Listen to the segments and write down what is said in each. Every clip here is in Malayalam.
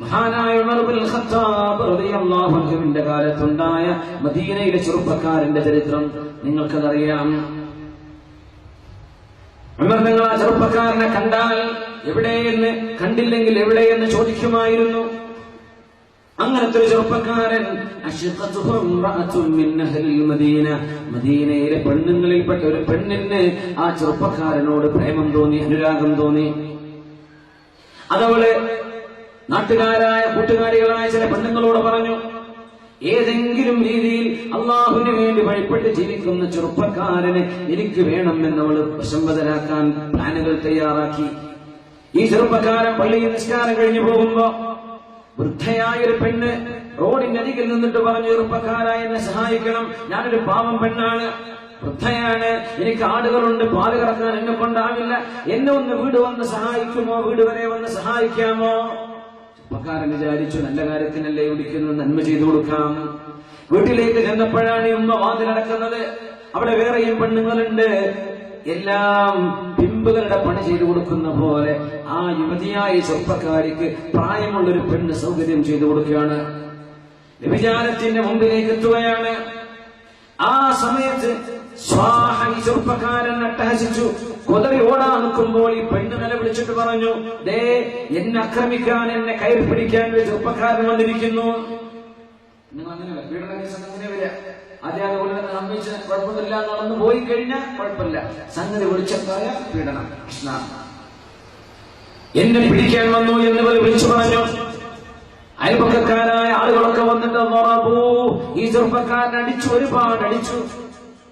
മഹാനായ അൻഹുവിന്റെ കാലത്തുണ്ടായ മദീനയിലെ ചെറുപ്പക്കാരന്റെ ചരിത്രം നിങ്ങൾക്കതറിയാം. നിങ്ങൾ ആ ചെറുപ്പക്കാരനെ കണ്ടാൽ എവിടെയെന്ന് കണ്ടില്ലെങ്കിൽ എവിടെയെന്ന് ചോദിക്കുമായിരുന്നു. അങ്ങനത്തെ ഒരു ചെറുപ്പക്കാരൻ മദീനയിലെ പെണ്ണുങ്ങളിൽപ്പെട്ട ഒരു പെണ്ണിന് ആ ചെറുപ്പക്കാരനോട് പ്രേമം തോന്നി അനുരാഗം തോന്നി. അതവൾ നാട്ടുകാരായ കൂട്ടുകാരികളായ ചില പെണ്ണുങ്ങളോട് പറഞ്ഞു ഏതെങ്കിലും രീതിയിൽ അള്ളാഹുവിന് വേണ്ടി വഴിപ്പെട്ട് ജീവിക്കുന്ന ചെറുപ്പക്കാരനെ എനിക്ക് വേണം എന്നവൾ പ്രസംഗതരാക്കാൻ പ്ലാനുകൾ തയ്യാറാക്കി. ഈ ചെറുപ്പക്കാരൻ പള്ളിയിൽ നിസ്കാരം കഴിഞ്ഞു പോകുമ്പോ വൃദ്ധയായ ഒരു പെണ്ണ് റോഡിന്റെ അരികിൽ നിന്നിട്ട് പറഞ്ഞു ചെറുപ്പക്കാരായ എന്നെ സഹായിക്കണം. ഞാനൊരു പാവം പെണ്ണാണ്. വൃദ്ധയാണ്. എനിക്ക് ആടുകളുണ്ട്. പാൽ കറക്കാൻ എന്നെ കൊണ്ടാവില്ല എന്നെ ഒന്ന് വീട് വന്ന് സഹായിക്കുമോ? വീട് വരെ വന്ന് സഹായിക്കാമോ? ചെറുപ്പക്കാരൻ വിചാരിച്ചു നല്ല കാര്യത്തിനല്ലേ വിളിക്കുന്നത് നന്മ ചെയ്തു കൊടുക്കാം. വീട്ടിലേക്ക് ചെന്നപ്പോഴാണ് ഉമ്മ വാതിലടക്കുന്നത് അവിടെ വേറെയും പെണ്ണുങ്ങളുണ്ട്. എല്ലാം പിമ്പുകളുടെ പണി ചെയ്തു കൊടുക്കുന്ന പോലെ ആ യുവതിയായ ചെറുപ്പക്കാരിക്ക് പ്രായമുള്ളൊരു പെണ്ണ് സൗകര്യം ചെയ്തു കൊടുക്കുകയാണ്. വ്യഭിചാരത്തിന്റെ മുമ്പിലേക്ക് എത്തുകയാണ്. ആ സമയത്ത് സ്വാഹ ഈ ചെറുപ്പക്കാരൻ അട്ടഹസിച്ചു. കൊതറി ഓടാൻ നിൽക്കുമ്പോൾ ഈ പെണ്ണ് നില വിളിച്ചിട്ട് പറഞ്ഞു ദേ എന്നെ ആക്രമിക്കാൻ എന്നെ കയറി പിടിക്കാൻ ചെറുപ്പക്കാരൻ വന്നിരിക്കുന്നു. നിങ്ങൾ അങ്ങനെയല്ല പീഡന കേസ് അങ്ങനെ വരിക ആദ്യം അതുപോലെ തന്നെ സമ്മതിച്ച് കുഴപ്പമില്ല നടന്നു പോയി കഴിഞ്ഞാൽ കുഴപ്പമില്ല. സംഗതി വിളിച്ചെത്തായ പീഡനം. എന്നെ പിടിക്കാൻ വന്നു എന്ന് വിളിച്ചു പറഞ്ഞു. അയൽപക്കക്കാരായ ആളുകളൊക്കെ വന്നിട്ട് ഈ ചെറുപ്പക്കാരൻ അടിച്ചു ഒരുപാട് അടിച്ചു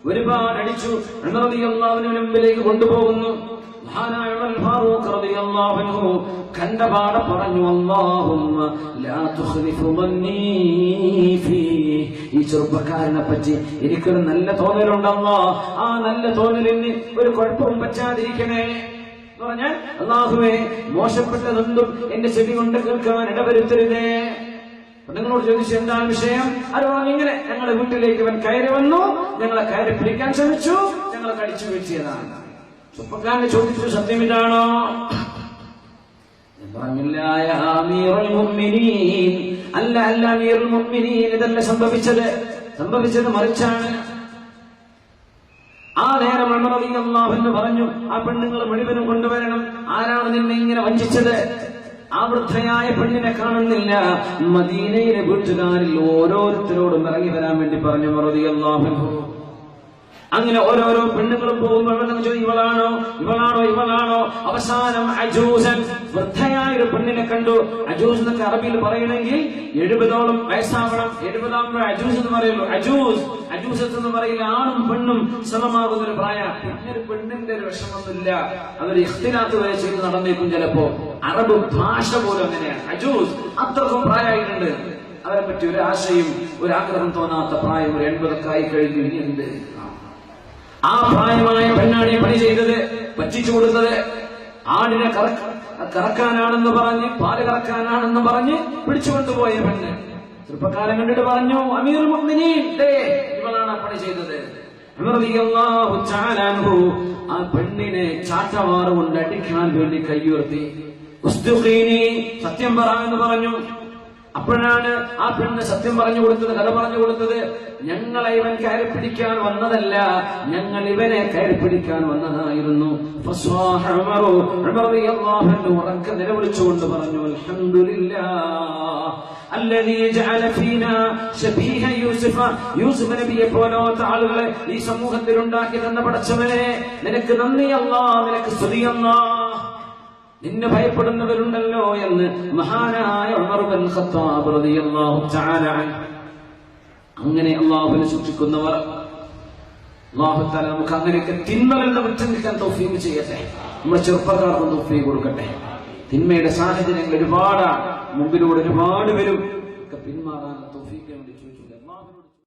ഒരുപാട് അടിച്ചു. അള്ളാഹുവിന് മുമ്പിലേക്ക് കൊണ്ടുപോകുന്നു. പറഞ്ഞു ഈ ചെറുപ്പക്കാരനെ പറ്റി എനിക്കൊരു നല്ല തോന്നലുണ്ടല്ലോ ആ നല്ല തോന്നലിന് ഒരു കുഴപ്പവും പറ്റാതിരിക്കണേ. പറഞ്ഞാൽ അള്ളാഹുവേ മോശപ്പെട്ടതെന്തും എന്റെ ചെവി കൊണ്ട് കേൾക്കാൻ ഇടവരുത്തരുതേ. നിങ്ങളോട് ചോദിച്ചു എന്താണ് വിഷയം? ആരോ ഇങ്ങനെ ഞങ്ങളുടെ വീട്ടിലേക്ക് ഇവൻ കയറി വന്നു ഞങ്ങളെ കയറി പിടിക്കാൻ ശ്രമിച്ചു ഞങ്ങളെ കടിച്ചു വീഴ്ത്തിയതാണ്. ചെറുപ്പക്കാരനെ ചോദിച്ചു സത്യം ഇതാണോ? അല്ല അല്ല ഇതല്ല സംഭവിച്ചത്. സംഭവിച്ചത് മറിച്ചാണ്. ആ നേരം എന്ന് പറഞ്ഞു ആ പെണ്ണുങ്ങൾ മുഴുവനും കൊണ്ടുവരണം. ആരാണ് നിന്നെ ഇങ്ങനെ വഞ്ചിച്ചത്? ആ വൃദ്ധയായ പെണ്ണിനെ കാണുന്നില്ല. മദീനയിലെ വീട്ടുകാരിൽ ഓരോരുത്തരോടും ഇറങ്ങി വരാൻ വേണ്ടി പറഞ്ഞു മറുതിയല്ലാഹു അങ്ങനെ ഓരോരോ പെണ്ണുങ്ങളും പോകുമ്പോൾ ചോദിച്ചു ഇവളാണോ? ഇവളാണോ? ഇവളാണോ? അവസാനം അജൂസൻ വൃദ്ധയായ ഒരു പെണ്ണിനെ കണ്ടു. അജൂസ് എന്നൊക്കെ അറബിയിൽ പറയണമെങ്കിൽ എഴുപതോളം വയസ്സാവണം. എഴുപതാകുമ്പോൾ അജൂസ് എന്ന് പറയുള്ളൂ അജൂസ് അജൂസ് എന്ന് പറയില്ല ആണും പെണ്ണും സമമാകുന്ന ഒരു പ്രായം. പിന്നൊരു പെണ്ണിന്റെ ഒരു വിഷമമൊന്നുമില്ല അതൊരു ഇഷ്ടിനാത്ത് വരെ ചെയ്ത് നടന്നേക്കും ചിലപ്പോ. അറബ് ഭാഷ പോലും അങ്ങനെയാണ്. അജൂസ് അത്രക്കും പ്രായമായിട്ടുണ്ട്. അവരെ പറ്റി ഒരു ആശയും ഒരു ആഗ്രഹം തോന്നാത്ത പ്രായം ഒരു എൺപതൊക്കെ ആയി കഴിഞ്ഞു. ഇനി എന്ത്? ആ പ്രായമായ പെണ്ണാണ് ഈ പണി ചെയ്തത് പറ്റിച്ചു കൊടുത്തത്. ആടിനെ കറക്ക- കറക്കാനാണെന്ന് പറഞ്ഞ് പാൽ കറക്കാനാണെന്ന് പറഞ്ഞ് പിടിച്ചുകൊണ്ടുപോയ പെണ്ണ്. ചെറുപ്പക്കാരൻ കണ്ടിട്ട് പറഞ്ഞു അമീർ മുഅ്മിനീൻ ഇവളാണ് പണി ചെയ്തത്. ആ പെണ്ണിനെ ചാറ്റമാറുകൊണ്ട് അടിക്കാൻ വേണ്ടി കൈയുയർത്തി. സത്യം പറ എന്ന് പറഞ്ഞു. അപ്പോഴാണ് ആ പെണ്ണ് സത്യം പറഞ്ഞു കൊടുത്തത് കഥ പറഞ്ഞു കൊടുത്തത്. ഞങ്ങളെ ഇവൻ കയറി പിടിക്കാൻ വന്നതല്ല ഞങ്ങൾ ഇവനെ കയറി പിടിക്കാൻ വന്നതായിരുന്നു. ഉറക്ക നിലവിളിച്ചുകൊണ്ട് പറഞ്ഞു അലഹമില്ല ആളുകളെ ഈ സമൂഹത്തിൽ ഉണ്ടാക്കി തന്ന പടച്ചവനെ നിനക്ക് നന്ദിയല്ല നിനക്ക് സ്തുതിയല്ലാ നിന്നെ ഭയപ്പെടുന്നവരുണ്ടല്ലോ എന്ന് മഹാനായ. അങ്ങനെ അള്ളാഹുവിനെ സൂക്ഷിക്കുന്നവർ അള്ളാഹു തആല നമുക്ക് അങ്ങനെയൊക്കെ തിന്മകളുടെ നിന്ന് വിട്ടു നിൽക്കാൻ തൗഫീഖ് ചെയ്യട്ടെ. നമ്മുടെ ചെറുപ്പക്കാർക്ക് തൗഫീഖ് കൊടുക്കട്ടെ. തിന്മയുടെ സാഹചര്യങ്ങൾ ഒരുപാടാണ്. മുമ്പിലൂടെ ഒരുപാട് പേരും ഒക്കെ പിന്മാറാൻ